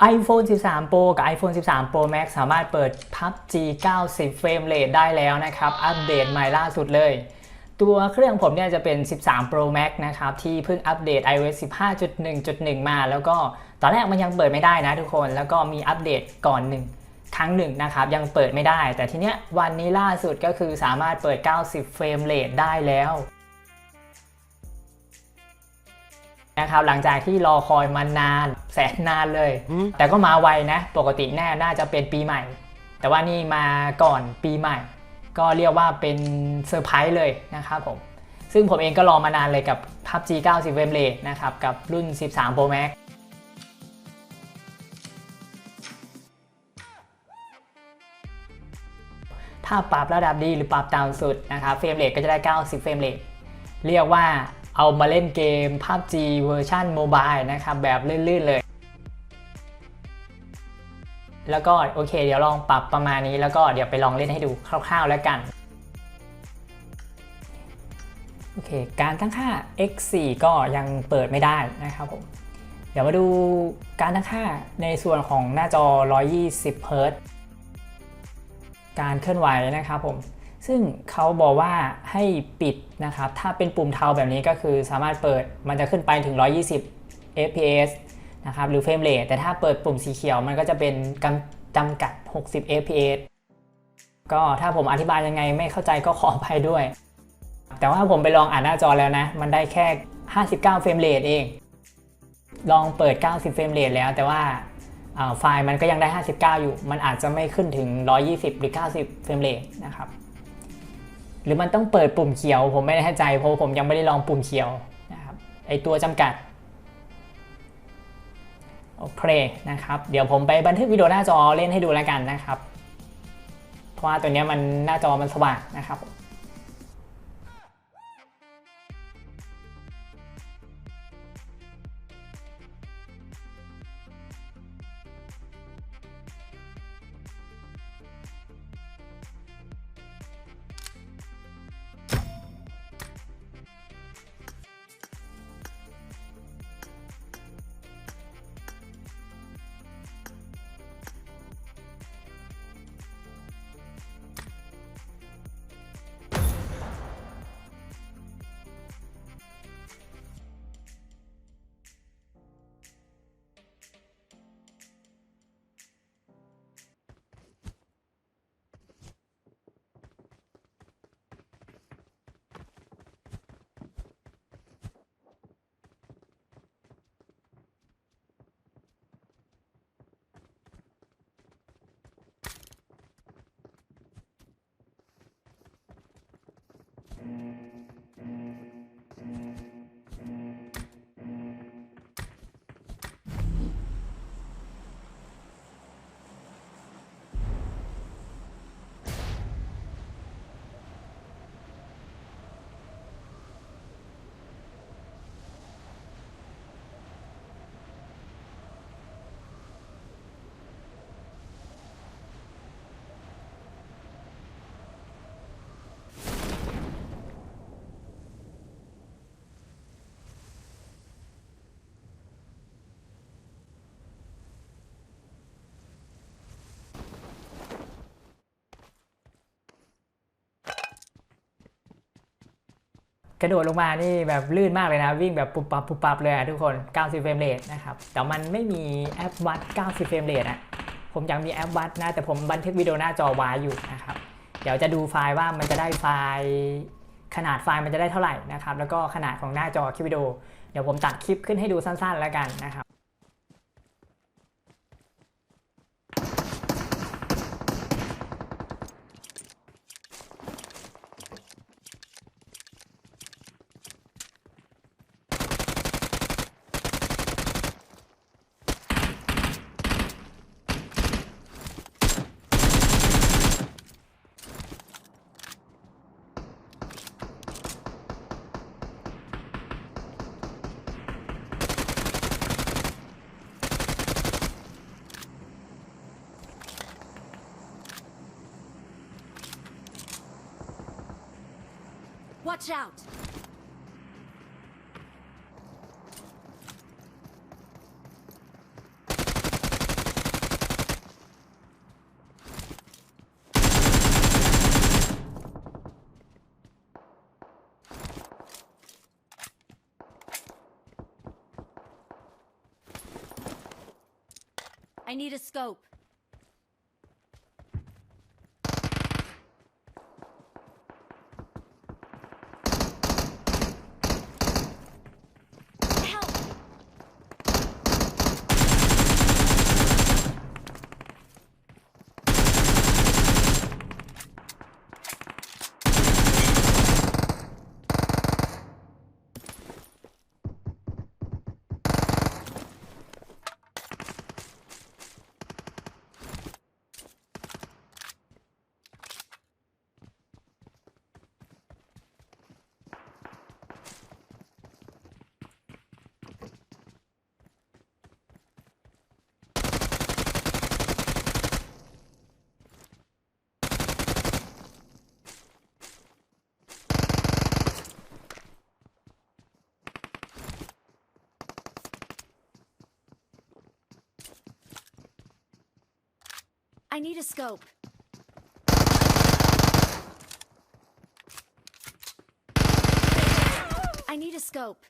iPhone 13 Pro กับ iPhone 13 Pro Max สามารถเปิด PUBG 90 เฟรมเรทได้แล้วนะครับ อัปเดตใหม่ล่าสุดเลย ตัวเครื่องผมเนี่ยจะเป็น 13 Pro Max นะครับ ที่เพิ่งอัปเดต iOS 15.1.1 มา แล้วก็ตอนแรกมันยังเปิดไม่ได้นะทุกคน แล้วก็มีอัปเดตก่อนหนึ่งครั้งหนึ่งนะครับ ยังเปิดไม่ได้ แต่ทีเนี้ยวันนี้ล่าสุดก็คือสามารถเปิด 90 เฟรมเรทได้แล้ว นะครับหลังจากที่รอคอยมานานแสนนานเลย แต่ก็มาไวนะ ปกติแน่น่าจะเป็นปีใหม่ แต่ว่านี่มาก่อนปีใหม่ ก็เรียกว่าเป็นเซอร์ไพรส์เลยนะครับผม ซึ่งผมเองก็รอมานานเลยกับ PUBG 90เฟรมเรทนะครับ กับรุ่น 13 Pro Max ถ้าปรับระดับดีหรือปรับต่ำสุดนะครับเฟรมเรทก็จะได้ 90 เฟรมเรทเรียกว่า เอามาเล่นเกม PUBG เวอร์ชันโมบายนะครับแบบลื่นๆเลย แล้วก็โอเค เดี๋ยวลองปรับประมาณนี้แล้วก็เดี๋ยวไปลองเล่นให้ดูคร่าวๆแล้วกันโอเค การตั้งค่า x4 ก็ยังเปิดไม่ได้นะครับผม เดี๋ยวมาดูการตั้งค่าในส่วนของหน้าจอ 120 Hz การเคลื่อนไหวนะครับผม ซึ่งเขาบอกว่าให้ปิดนะครับ ถ้าเป็นปุ่มเทาแบบนี้ก็คือสามารถเปิดมันจะขึ้นไปถึง 120 fps นะครับหรือเฟรมเรทแต่ถ้าเปิดปุ่มสีเขียวมันก็จะเป็นกำจำกัด 60 fps ก็ถ้าผมอธิบายยังไงไม่เข้าใจก็ขออภัยด้วย แต่ว่าผมไปลองอ่านหน้าจอแล้วนะ มันได้แค่ 59 เฟรมเรทเอง ลองเปิด 90 เฟรมเรทแล้ว แต่ว่าอ่าไฟล์มันก็ยังได้ 59 อยู่ มันอาจจะไม่ขึ้นถึง 120 หรือ 90 เฟรมเรทนะครับ หรือมันต้องเปิดปุ่มเขียว ผมไม่แน่ใจเพราะผมยังไม่ได้ลองปุ่มเขียวนะครับไอตัวจำกัดโอเคนะครับเดี๋ยวผมไปบันทึกวิดีโอหน้าจอเล่นให้ดูแล้วกันนะครับ เพราะว่าตัวนี้มันหน้าจอมันสว่างนะครับ Mm-hmm. กระโดดลงมานี่แบบลื่นมากเลยนะ วิ่งแบบปุบปับปุบปับเลยอะทุกคน 90 เฟรมเรทนะครับ แต่มันไม่มีแอปวัด 90 เฟรมเรทอะผมยังมีแอปวัดนะ แต่ผมบันทึกวิดีโอหน้าจอไว้อยู่นะครับ เดี๋ยวจะดูไฟล์ว่ามันจะได้ไฟล์ขนาดไฟล์มันจะได้เท่าไหร่นะครับ แล้วก็ขนาดของหน้าจอคลิปวิดีโอ เดี๋ยวผมตัดคลิปขึ้นให้ดูสั้นๆแล้วกันนะครับ Watch out! I need a scope. I need a scope. I need a scope.